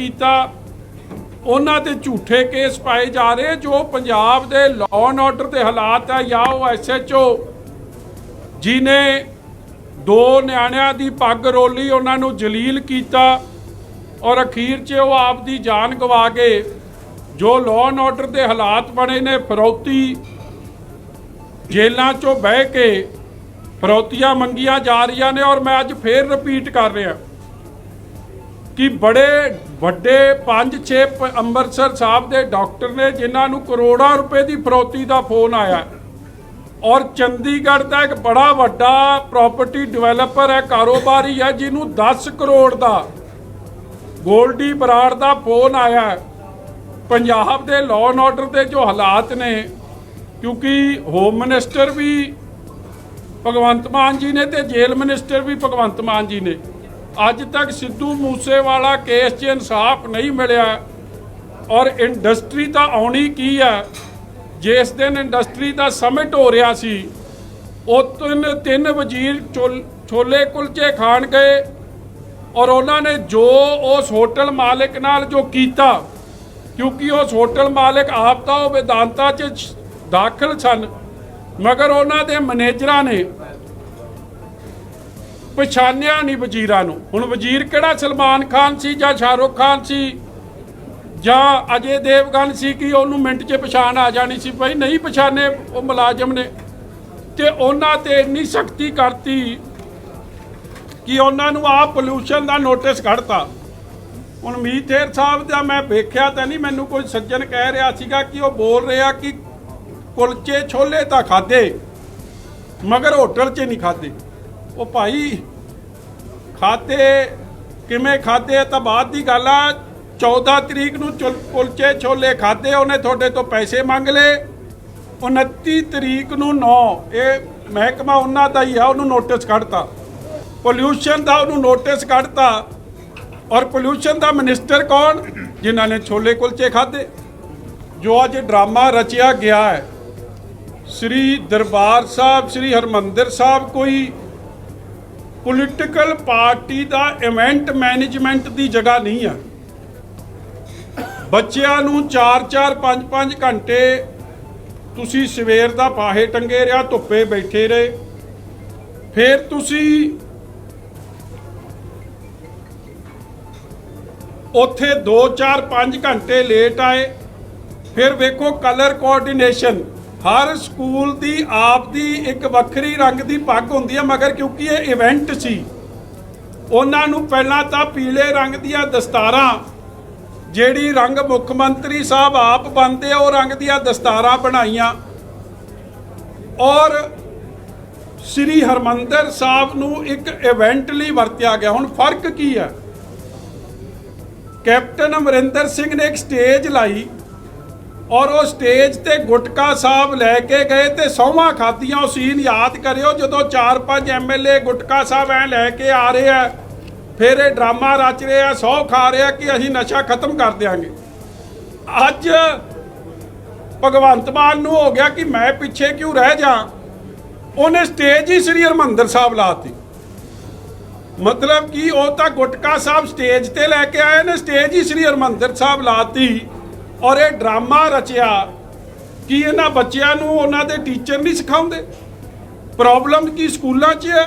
ਕੀਤਾ, ਉਹਨਾਂ ਤੇ ਝੂਠੇ ਕੇਸ ਪਾਏ ਜਾ ਰਹੇ ਜੋ ਪੰਜਾਬ ਦੇ ਲਾਅ ਐਂਡ ਆਰਡਰ ਦੇ ਹਾਲਾਤ ਆ ਜਾਂ ਉਹ ਐਸਐਚਓ ਜਿਨੇ ਦੋ ਨਿਆਣਿਆਂ ਦੀ ਪੱਗ ਰੋਲੀ, ਉਹਨਾਂ ਨੂੰ ਜਲੀਲ ਕੀਤਾ ਔਰ ਅਖੀਰ 'ਚ ਉਹ ਆਪ ਦੀ ਜਾਨ ਗਵਾ ਕੇ ਜੋ ਲਾਅ ਐਂਡ ਆਰਡਰ ਦੇ ਹਾਲਾਤ ਬਣੇ ਨੇ, ਫਰੌਤੀ ਜੇਲਾਂ 'ਚੋਂ ਬਹਿ ਕੇ ਫਰੌਤੀਆਂ ਮੰਗੀਆਂ ਜਾ ਰਹੀਆਂ ਨੇ ਔਰ ਮੈਂ ਅੱਜ ਫੇਰ ਰਿਪੀਟ ਕਰ ਰਿਹਾ। ਕਿ ਬੜੇ ਵੱਡੇ 5-6 ਅੰਮ੍ਰਿਤਸਰ ਸਾਹਿਬ ਦੇ ਡਾਕਟਰ ਨੇ ਜਿਨ੍ਹਾਂ ਨੂੰ ਕਰੋੜਾਂ ਰੁਪਏ ਦੀ ਫਰੋਤੀ ਦਾ ਫੋਨ ਆਇਆ। ਔਰ ਚੰਡੀਗੜ੍ਹ ਦਾ ਇੱਕ ਬੜਾ ਵੱਡਾ ਪ੍ਰਾਪਰਟੀ ਡਿਵੈਲਪਰ ਹੈ, ਕਾਰੋਬਾਰੀ ਹੈ, ਜਿਹਨੂੰ 10 ਕਰੋੜ ਦਾ ਗੋਲਡੀ ਬਰਾੜ ਦਾ ਫੋਨ ਆਇਆ ਪੰਜਾਬ ਦੇ ਲਾਅ ਐਂਡ ਆਰਡਰ ਦੇ ਜੋ ਹਾਲਾਤ ਨੇ, ਕਿਉਂਕਿ ਹੋਮ ਮਿਨਿਸਟਰ ਵੀ ਭਗਵੰਤ ਮਾਨ ਜੀ ਨੇ ਤੇ ਜੇਲ੍ਹ ਮਿਨਿਸਟਰ ਵੀ ਭਗਵੰਤ ਮਾਨ ਜੀ ਨੇ। ਅੱਜ ਤੱਕ ਸਿੱਧੂ ਮੂਸੇਵਾਲਾ ਕੇਸ 'ਚ ਇਨਸਾਫ ਨਹੀਂ ਮਿਲਿਆ ਔਰ ਇੰਡਸਟਰੀ ਤਾਂ ਆਉਣੀ ਕੀ ਹੈ ਜਿਸ ਦਿਨ ਇੰਡਸਟਰੀ ਦਾ ਸਮਿਟ ਹੋ ਰਿਹਾ ਸੀ, ਉਹ ਤਿੰਨ ਤਿੰਨ ਵਜ਼ੀਰ ਚੋਲ- ਛੋਲੇ ਕੁਲਚੇ ਖਾਣ ਗਏ ਔਰ ਉਹਨਾਂ ਨੇ ਜੋ ਉਸ ਹੋਟਲ ਮਾਲਕ ਨਾਲ ਜੋ ਕੀਤਾ, ਕਿਉਂਕਿ ਉਸ ਹੋਟਲ ਮਾਲਕ ਆਪ ਤਾਂ ਉਹ ਵਿਦਾਂਤਾ 'ਚ ਦਾਖਲ ਸਨ, ਮਗਰ ਉਹਨਾਂ ਦੇ ਮੈਨੇਜਰਾਂ ਨੇ ਪਛਾਣਿਆ ਨਹੀਂ ਵਜ਼ੀਰਾਂ ਨੂੰ। ਹੁਣ ਵਜ਼ੀਰ ਕਿਹੜਾ ਸਲਮਾਨ ਖਾਨ ਸੀ ਜਾਂ ਸ਼ਾਹਰੁਖ ਖਾਨ ਸੀ? ਜਾਂ ਅਜੇ ਦੇਵਗਨ ਸੀ ਕਿ ਉਹਨੂੰ ਮਿੰਟ 'ਚ ਪਛਾਣ ਆ ਜਾਣੀ ਸੀ? ਭਾਈ ਨਹੀਂ ਪਛਾਣੇ ਉਹ ਮੁਲਾਜ਼ਮ ਨੇ। ਤੇ ਉਹਨਾਂ ਤੇ ਇੰਨੀ ਸਖਤੀ ਕਰਤੀ ਕਿ ਉਹਨਾਂ ਨੂੰ ਆ ਪੋਲੂਸ਼ਨ ਦਾ ਨੋਟਿਸ ਕੱਢਤਾ ਹੁਣ ਮੀਥੇਰ ਸਾਹਿਬ ਦਾ ਮੈਂ ਵੇਖਿਆ ਤਾਂ ਨਹੀਂ, ਮੈਨੂੰ ਕੋਈ ਸੱਜਣ ਕਹਿ ਰਿਹਾ ਸੀਗਾ ਕਿ ਉਹ ਬੋਲ ਰਿਹਾ ਕਿ ਕੁਲਚੇ ਛੋਲੇ ਤਾਂ ਖਾਦੇ ਮਗਰ ਹੋਟਲ 'ਚ ਨਹੀਂ ਖਾਦੇ ਉਹ ਭਾਈ ਖਾਦੇ ਕਿਵੇਂ ਖਾਦੇ ਤਾਂ ਬਾਅਦ ਦੀ ਗੱਲ ਆ 14 ਤਰੀਕ ਨੂੰ ਚੁਲ- ਕੁਲਚੇ ਛੋਲੇ ਖਾਦੇ ਉਹਨੇ ਤੁਹਾਡੇ ਤੋਂ ਪੈਸੇ ਮੰਗ ਲਏ। 29 ਤਰੀਕ ਨੂੰ 9 ਇਹ ਮਹਿਕਮਾ ਉਹਨਾਂ ਦਾ ਹੀ ਆ, ਉਹਨੂੰ ਨੋਟਿਸ ਕੱਢਤਾ। ਪੋਲਿਊਸ਼ਨ ਦਾ ਉਹਨੂੰ ਨੋਟਿਸ ਕੱਢਤਾ। ਔਰ ਪੋਲਿਊਸ਼ਨ ਦਾ ਮਿਨਿਸਟਰ ਕੌਣ? ਜਿਨ੍ਹਾਂ ਨੇ ਛੋਲੇ ਕੁਲਚੇ ਖਾਦੇ ਜੋ ਅੱਜ ਡਰਾਮਾ ਰਚਿਆ ਗਿਆ ਹੈ। ਸ੍ਰੀ ਦਰਬਾਰ ਸਾਹਿਬ, ਸ੍ਰੀ ਹਰਮੰਦਰ ਸਾਹਿਬ ਕੋਈ ਪੋਲੀਟੀਕਲ ਪਾਰਟੀ ਦਾ ਇਵੈਂਟ ਮੈਨੇਜਮੈਂਟ ਦੀ ਜਗ੍ਹਾ ਨਹੀਂ ਆ। ਬੱਚਿਆਂ ਨੂੰ 4-4 5-5 ਘੰਟੇ ਤੁਸੀਂ ਸਵੇਰ ਦਾ ਪਾਹੇ ਟੰਗੇ ਰਿਆ ਧੁੱਪੇ ਬੈਠੇ ਰਹੇ। ਫਿਰ ਤੁਸੀਂ ਉੱਥੇ 2 4 5 ਘੰਟੇ ਲੇਟ ਆਏ। ਫਿਰ ਵੇਖੋ ਕਲਰ ਕੋਆਰਡੀਨੇਸ਼ਨ ਹਰ ਸਕੂਲ ਦੀ, ਆਪ ਦੀ ਇੱਕ ਵੱਖਰੀ ਰੰਗ ਦੀ ਪੱਗ ਹੁੰਦੀ ਹੈ ਮਗਰ ਕਿਉਂਕਿ ਇਹ ਇਵੈਂਟ ਸੀ, ਉਹਨਾਂ ਨੂੰ ਪਹਿਲਾਂ ਤਾਂ ਪੀਲੇ ਰੰਗ ਦੀਆਂ ਦਸਤਾਰਾਂ, ਜਿਹੜੀ ਰੰਗ ਮੁੱਖ ਮੰਤਰੀ ਸਾਹਿਬ ਆਪ ਬੰਨਦੇ ਆ, ਉਹ ਰੰਗ ਦੀਆਂ ਦਸਤਾਰਾਂ ਬਣਾਈਆਂ। ਔਰ ਸ੍ਰੀ ਹਰਮੰਦਰ ਸਾਹਿਬ ਨੂੰ ਇੱਕ ਇਵੈਂਟ ਲਈ ਵਰਤਿਆ ਗਿਆ। ਹੁਣ ਫ਼ਰਕ ਕੀ ਹੈ ਕੈਪਟਨ ਅਮਰਿੰਦਰ ਸਿੰਘ ਨੇ ਇੱਕ ਸਟੇਜ ਲਾਈ। ਔਰ ਉਹ ਸਟੇਜ ਤੇ ਗੁਟਕਾ ਸਾਹਿਬ ਲੈ ਕੇ ਗਏ ਤੇ ਸੌਵਾਂ ਖਾਦੀਆਂ ਉਹ ਸੀਨ ਯਾਦ ਕਰਿਓ, ਜਦੋਂ 4-5 ਐਮਐਲਏ ਗੁਟਕਾ ਸਾਹਿਬ ਐ ਲੈ ਕੇ ਆ ਰਹੇ ਆ, ਫਿਰ ਇਹ ਡਰਾਮਾ ਰਚ ਰਹੇ ਆ, ਸੌ ਖਾ ਰਹੇ ਆ ਕਿ ਅਸੀਂ ਨਸ਼ਾ ਖਤਮ ਕਰ ਦਿਆਂਗੇ। ਅੱਜ ਭਗਵੰਤ ਮਾਨ ਨੂੰ ਹੋ ਗਿਆ ਕਿ ਮੈਂ ਪਿੱਛੇ ਕਿਉਂ ਰਹਿ ਜਾ। ਉਹਨੇ ਸਟੇਜ ਹੀ ਸ੍ਰੀ ਹਰਮੰਦਰ ਸਾਹਿਬ ਲਾਤੀ ਮਤਲਬ ਕਿ ਉਹ ਤਾਂ ਗੁਟਕਾ ਸਾਹਿਬ ਸਟੇਜ ਤੇ ਲੈ ਕੇ ਆਏ ਨੇ, ਸਟੇਜ ਹੀ ਸ੍ਰੀ ਹਰਮੰਦਰ ਸਾਹਿਬ ਲਾਤੀ ਔਰ ਇਹ ਡਰਾਮਾ ਰਚਿਆ ਕਿ ਇਹਨਾਂ ਬੱਚਿਆਂ ਨੂੰ ਉਹਨਾਂ ਦੇ ਟੀਚਰ ਨਹੀਂ ਸਿਖਾਉਂਦੇ। ਪ੍ਰੋਬਲਮ ਕੀ ਸਕੂਲਾਂ 'ਚ ਹੈ?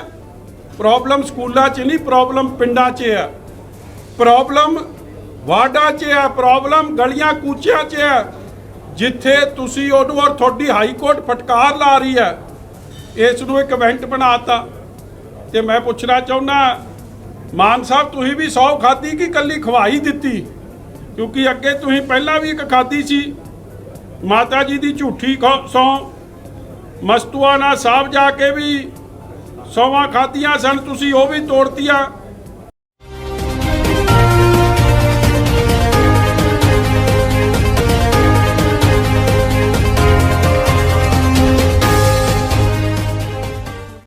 ਪ੍ਰੋਬਲਮ ਸਕੂਲਾਂ 'ਚ ਨਹੀਂ, ਪ੍ਰੋਬਲਮ ਪਿੰਡਾਂ 'ਚ ਹੈ। ਪ੍ਰੋਬਲਮ ਵਾਰਡਾਂ 'ਚ ਹੈ, ਪ੍ਰੋਬਲਮ ਗਲੀਆਂ ਕੂਚਿਆਂ 'ਚ ਹੈ। ਜਿੱਥੇ ਤੁਸੀਂ ਉਹਨੂੰ ਔਰ ਤੁਹਾਡੀ ਹਾਈ ਕੋਰਟ ਫਟਕਾਰ ਲਾ ਰਹੀ ਹੈ। ਇਸ ਨੂੰ ਇੱਕ ਇਵੈਂਟ ਬਣਾਤਾ। ਤੇ ਮੈਂ ਪੁੱਛਣਾ ਚਾਹੁੰਦਾ, ਮਾਨ ਸਾਹਿਬ, ਤੁਸੀਂ ਵੀ ਸੌ ਖਾਦੀ ਕਿ ਕੱਲੀ ਖਵਾਈ ਦਿੱਤੀ? ਕਿਉਂਕਿ ਅੱਗੇ ਤੁਸੀਂ ਪਹਿਲਾਂ ਵੀ ਇੱਕ ਖਾਦੀ ਸੀ। ਮਾਤਾ ਜੀ ਦੀ ਝੂਠੀ ਸੌ ਮਸਤੂਆਨਾ ਸਾਹਿਬ ਜਾ ਕੇ ਵੀ ਸੌਵਾਂ ਖਾਦੀਆਂ ਸਨ, ਤੁਸੀਂ ਉਹ ਵੀ ਤੋੜਤੀਆਂ।